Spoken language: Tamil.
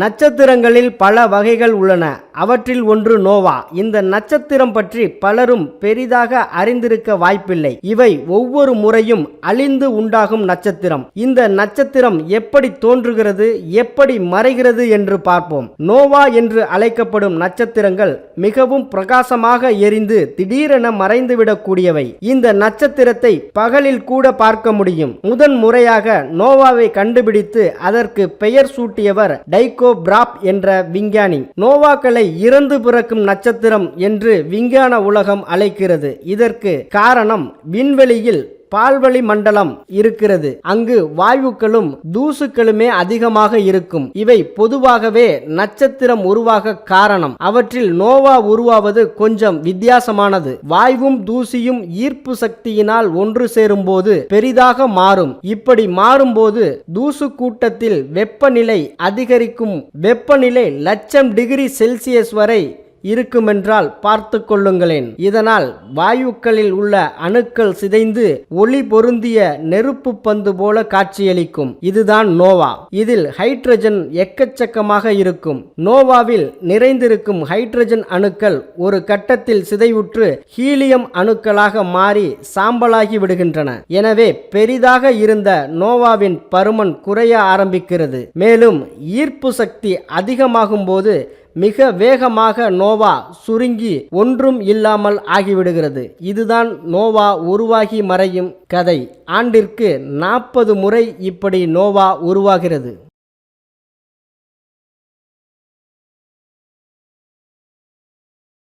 நட்சத்திரங்களில் பல வகைகள் உள்ளன. அவற்றில் ஒன்று நோவா. இந்த நட்சத்திரம் பற்றி பலரும் பெரிதாக அறிந்திருக்க வாய்ப்பில்லை. இவை ஒவ்வொரு முறையும் அழிந்து உண்டாகும் நட்சத்திரம். இந்த நட்சத்திரம் எப்படி தோன்றுகிறது எப்படி மறைகிறது என்று பார்ப்போம். நோவா என்று அழைக்கப்படும் நட்சத்திரங்கள் மிகவும் பிரகாசமாக எரிந்து திடீரென மறைந்துவிடக்கூடியவை. இந்த நட்சத்திரத்தை பகலில் கூட பார்க்க முடியும். முதன் முறையாக நோவாவை கண்டுபிடித்து அதற்கு பெயர் சூட்டியவர் டைக் பிராப் என்ற விஞ்ஞானி. நோவாக்களை இறந்து பிறக்கும் நட்சத்திரம் என்று விஞ்ஞான உலகம் அழைக்கிறது. இதற்கு காரணம் விண்வெளியில் பால்வழி மண்டலம் இருக்கிறது. அங்கு வாயுக்களும் தூசுக்களுமே அதிகமாக இருக்கும். இவை பொதுவாகவே நட்சத்திரம் உருவாக காரணம். அவற்றில் நோவா உருவாவது கொஞ்சம் வித்தியாசமானது. வாயுவும் தூசியும் ஈர்ப்பு சக்தியினால் ஒன்று சேரும்போது பெரிதாக மாறும். இப்படி மாறும்போது தூசு கூட்டத்தில் வெப்பநிலை அதிகரிக்கும். வெப்பநிலை லட்சம் டிகிரி செல்சியஸ் வரை இருக்குமென்றால் பார்த்து கொள்ளுங்களேன். இதனால் வாயுக்களில் உள்ள அணுக்கள் சிதைந்து ஒளி பொருந்திய நெருப்பு பந்து போல காட்சியளிக்கும். இதுதான் நோவா. இதில் ஹைட்ரஜன் எக்கச்சக்கமாக இருக்கும். நோவாவில் நிறைந்திருக்கும் ஹைட்ரஜன் அணுக்கள் ஒரு கட்டத்தில் சிதைவுற்று ஹீலியம் அணுக்களாக மாறி சாம்பலாகி விடுகின்றன. எனவே பெரிதாக இருந்த நோவாவின் பருமன் குறைய ஆரம்பிக்கிறது. மேலும் ஈர்ப்பு சக்தி அதிகமாகும் போது மிக வேகமாக நோவா சுருங்கி ஒன்றும் இல்லாமல் ஆகிவிடுகிறது. இதுதான் நோவா உருவாகி மறையும் கதை. ஆண்டிற்கு நாற்பது முறை இப்படி நோவா உருவாகிறது.